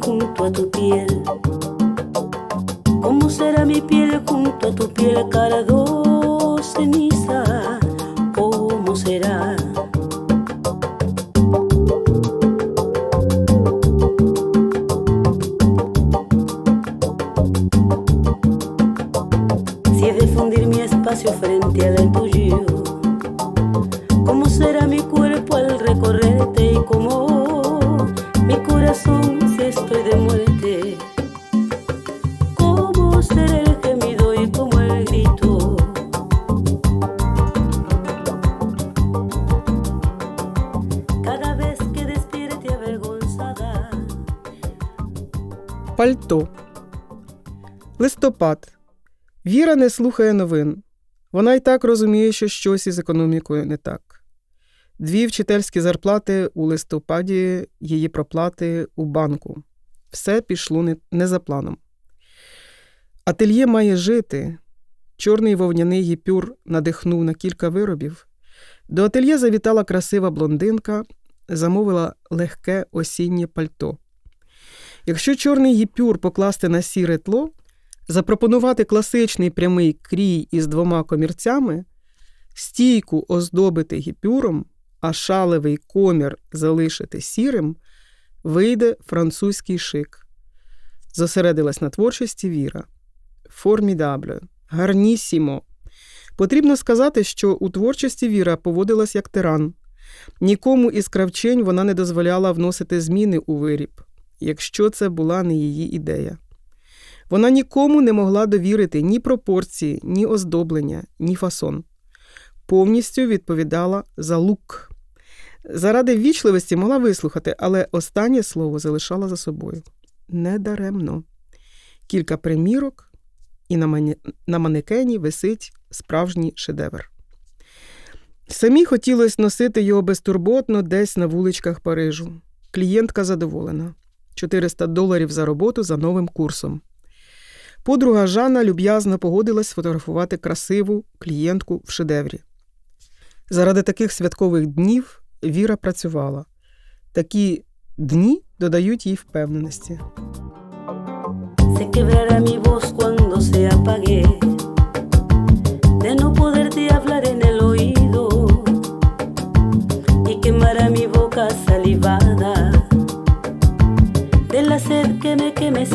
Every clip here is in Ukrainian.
junto a tu piel? ¿Cómo será mi piel junto a tu piel, cardo ceniza? ¿Cómo será? Si he de fundir mi espacio frente al tuyo, Пальто. Листопад. Віра не слухає новин. Вона й так розуміє, що щось із економікою не так. Дві вчительські зарплати у листопаді, її проплати у банку. Все пішло не, не за планом. Ательє має жити. Чорний вовняний гіпюр надихнув на кілька виробів. До ательє завітала красива блондинка, замовила легке осіннє пальто. Якщо чорний гіпюр покласти на сіре тло, запропонувати класичний прямий крій із двома комірцями, стійку оздобити гіпюром, а шалевий комір залишити сірим, вийде французький шик. Зосередилась на творчості Віра. Формідабле, гарнісімо. Потрібно сказати, що у творчості Віра поводилась як тиран. Нікому із кравчень вона не дозволяла вносити зміни у виріб, якщо це була не її ідея. Вона нікому не могла довірити ні пропорції, ні оздоблення, ні фасон. Повністю відповідала за лук. Заради ввічливості могла вислухати, але останнє слово залишала за собою. Недаремно. Кілька примірок, і на, мані... на манекені висить справжній шедевр. Самі хотілося носити його безтурботно десь на вуличках Парижу. Клієнтка задоволена. 400 доларів за роботу за новим курсом. Подруга Жанна люб'язно погодилась сфотографувати красиву клієнтку в шедеврі. Заради таких святкових днів Віра працювала. Такі дні додають їй впевненості. Se quebrará mi voz cuando se apague, de quemará mi boca salivada,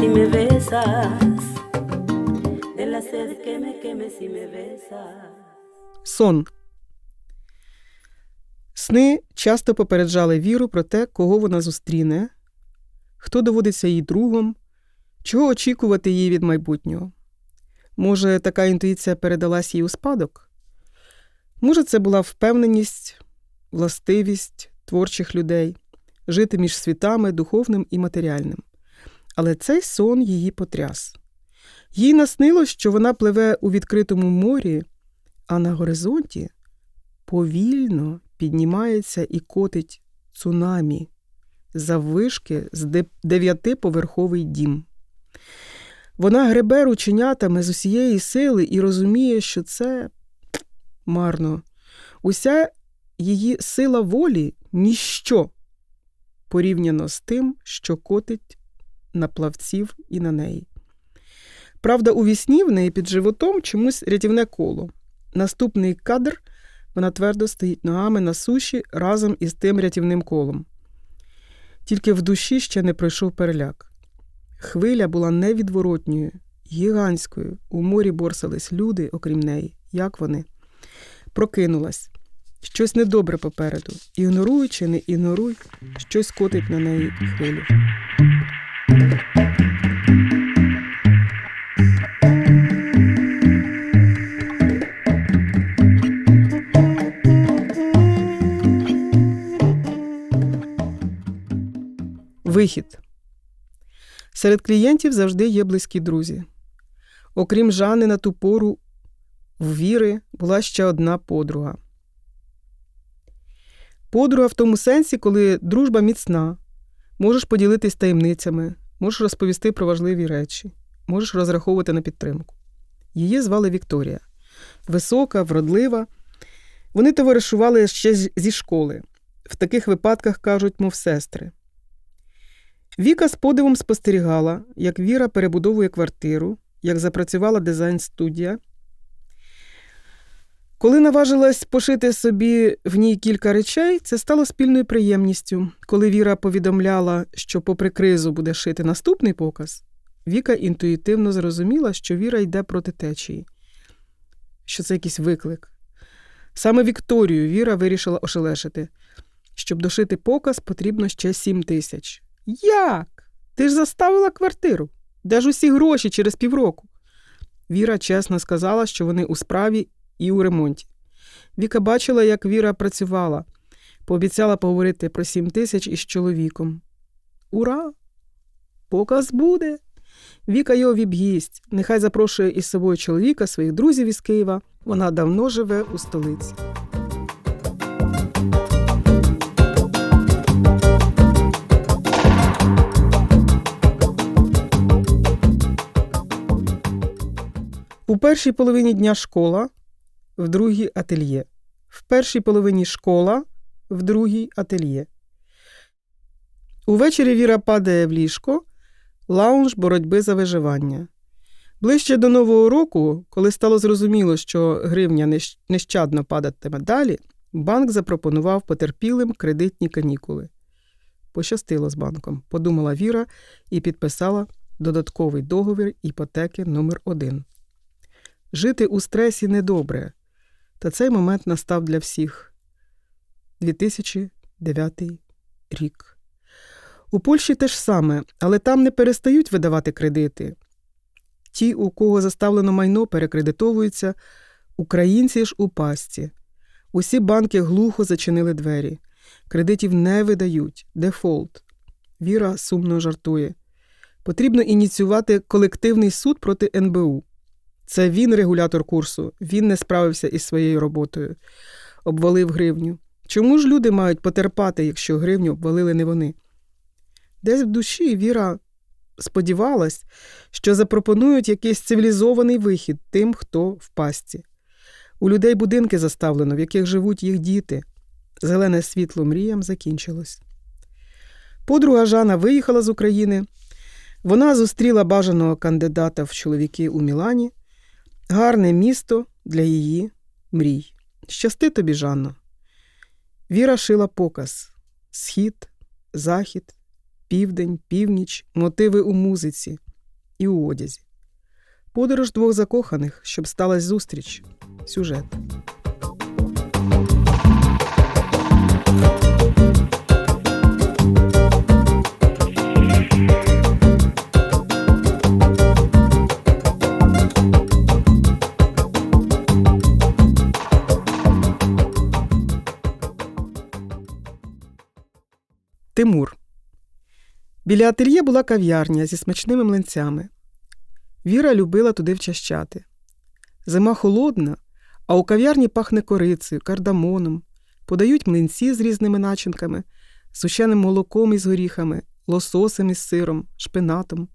si me besas, de la sed que me queme si me besas. Сон. Сни часто попереджали віру про те, кого вона зустріне, хто доводиться їй другом, чого очікувати їй від майбутнього. Може, така інтуїція передалась їй у спадок? Може, це була впевненість, властивість творчих людей жити між світами духовним і матеріальним. Але цей сон її потряс. Їй наснилось, що вона пливе у відкритому морі, а на горизонті повільно піднімається і котить цунамі заввишки з дев'ятиповерховий дім. Вона гребе рученятами з усієї сили і розуміє, що це марно. Уся її сила волі ніщо порівняно з тим, що котить на плавців і на неї. Правда, у вісні в неї під животом чомусь рятівне коло. Наступний кадр вона твердо стоїть ногами на суші разом із тим рятівним колом. Тільки в душі ще не пройшов переляк. Хвиля була невідворотньою, гігантською. У морі борсались люди, окрім неї. Як вони? Прокинулась. Щось недобре попереду. Ігноруй чи не ігноруй, щось котить на неї хвилю. Вихід. Серед клієнтів завжди є близькі друзі. Окрім Жани, на ту пору в Віри була ще одна подруга. Подруга в тому сенсі, коли дружба міцна, можеш поділитись таємницями, можеш розповісти про важливі речі, можеш розраховувати на підтримку. Її звали Вікторія. Висока, вродлива. Вони товаришували ще зі школи. В таких випадках кажуть, мов сестри. Віка з подивом спостерігала, як Віра перебудовує квартиру, як запрацювала дизайн-студія. Коли наважилась пошити собі в ній кілька речей, це стало спільною приємністю. Коли Віра повідомляла, що, попри кризу, буде шити наступний показ, Віка інтуїтивно зрозуміла, що Віра йде проти течії, що це якийсь виклик. Саме Вікторію Віра вирішила ошелешити. Щоб дошити показ, потрібно ще сім тисяч. Як? Ти ж заставила квартиру. Де ж усі гроші через півроку? Віра чесно сказала, що вони у справі і у ремонті. Віка бачила, як Віра працювала, пообіцяла поговорити про сім тисяч із чоловіком. Ура! Показ буде! Віка його від'їсть. Нехай запрошує із собою чоловіка, своїх друзів із Києва. Вона давно живе у столиці. У першій половині дня школа, в другій ательє. В першій половині школа, в другій ательє. Увечері Віра падає в ліжко, лаунж боротьби за виживання. Ближче до Нового року, коли стало зрозуміло, що гривня нещадно падатиме далі, банк запропонував потерпілим кредитні канікули. Пощастило з банком, подумала Віра і підписала додатковий договір іпотеки номер 1 Жити у стресі недобре, та цей момент настав для всіх 2009 рік. У Польщі те ж саме, але там не перестають видавати кредити. Ті, у кого заставлено майно, перекредитовуються, українці ж у пасті. Усі банки глухо зачинили двері. Кредитів не видають, дефолт. Віра сумно жартує. Потрібно ініціювати колективний суд проти НБУ. Це він регулятор курсу, він не справився із своєю роботою, обвалив гривню. Чому ж люди мають потерпати, якщо гривню обвалили не вони? Десь в душі Віра сподівалась, що запропонують якийсь цивілізований вихід тим, хто в пастці. У людей будинки заставлено, в яких живуть їх діти. Зелене світло мріям закінчилось. Подруга Жана виїхала з України. Вона зустріла бажаного кандидата в чоловіки у Мілані. Гарне місто для її мрій. Щасти тобі, Жанно. Віра шила показ: схід, захід, південь, північ, мотиви у музиці і у одязі. Подорож двох закоханих, щоб сталася зустріч. Сюжет. Тимур. Біля ательє була кав'ярня зі смачними млинцями. Віра любила туди вчащати. Зима холодна, а у кав'ярні пахне корицею, кардамоном, подають млинці з різними начинками, сушеним молоком із горіхами, лососем із сиром, шпинатом.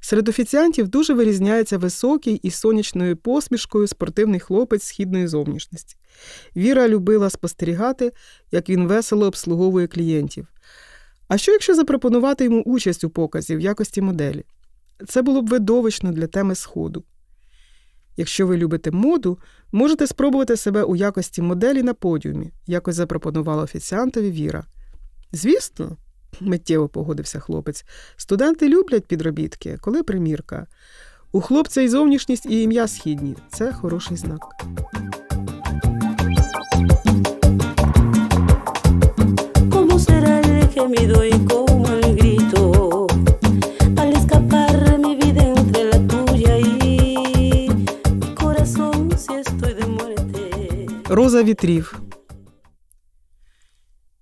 Серед офіціантів дуже вирізняється високий і сонячною посмішкою спортивний хлопець східної зовнішності. Віра любила спостерігати, як він весело обслуговує клієнтів. А що, якщо запропонувати йому участь у показі в якості моделі? Це було б видовищно для теми сходу. Якщо ви любите моду, можете спробувати себе у якості моделі на подіумі, якось запропонувала офіціантові Віра. Звісно, миттєво погодився хлопець. Студенти люблять підробітки, коли примірка. У хлопця і зовнішність і ім'я східні це хороший знак. Вітрів.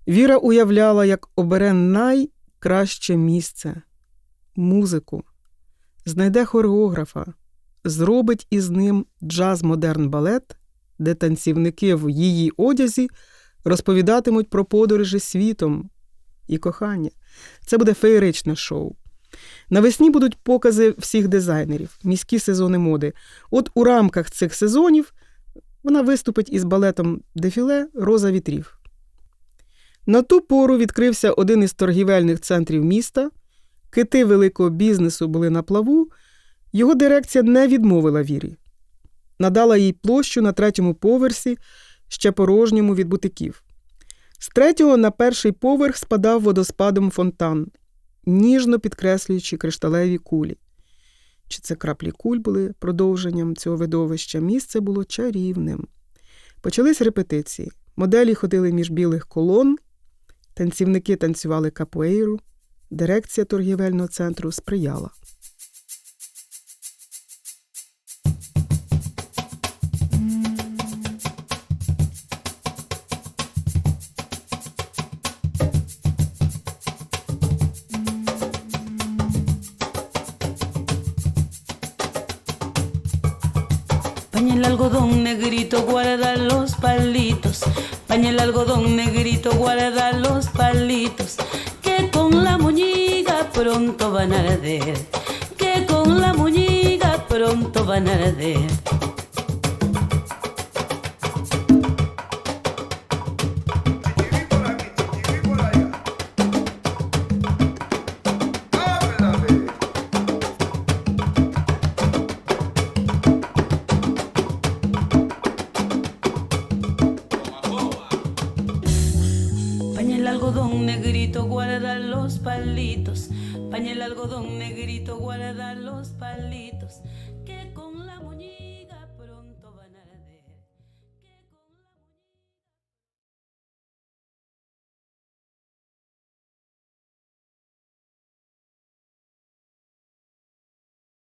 Віра уявляла, як обере найкраще місце музику, знайде хореографа, зробить із ним джаз-модерн балет, де танцівники в її одязі розповідатимуть про подорожі світом, і кохання. Це буде феєричне шоу. Навесні будуть покази всіх дизайнерів, міські сезони моди. От у рамках цих сезонів вона виступить із балетом дефіле Роза вітрів. На ту пору відкрився один із торгівельних центрів міста, кити великого бізнесу були на плаву, його дирекція не відмовила вірі, надала їй площу на третьому поверсі, ще порожньому від бутиків. З третього на перший поверх спадав водоспадом фонтан, ніжно підкреслюючи кришталеві кулі. Чи це краплі куль були продовженням цього видовища, місце було чарівним. Почались репетиції. Моделі ходили між білих колон, танцівники танцювали капуейру, дирекція торгівельного центру сприяла. El algodón negrito, guarda los palitos. Paña el algodón negrito, guarda los palitos. Que con la moñiga pronto van a arder. Que con la moñiga pronto van a arder. Paña el algodón negrito, guarda los palitos. Paña el algodón negrito, guarda los palitos.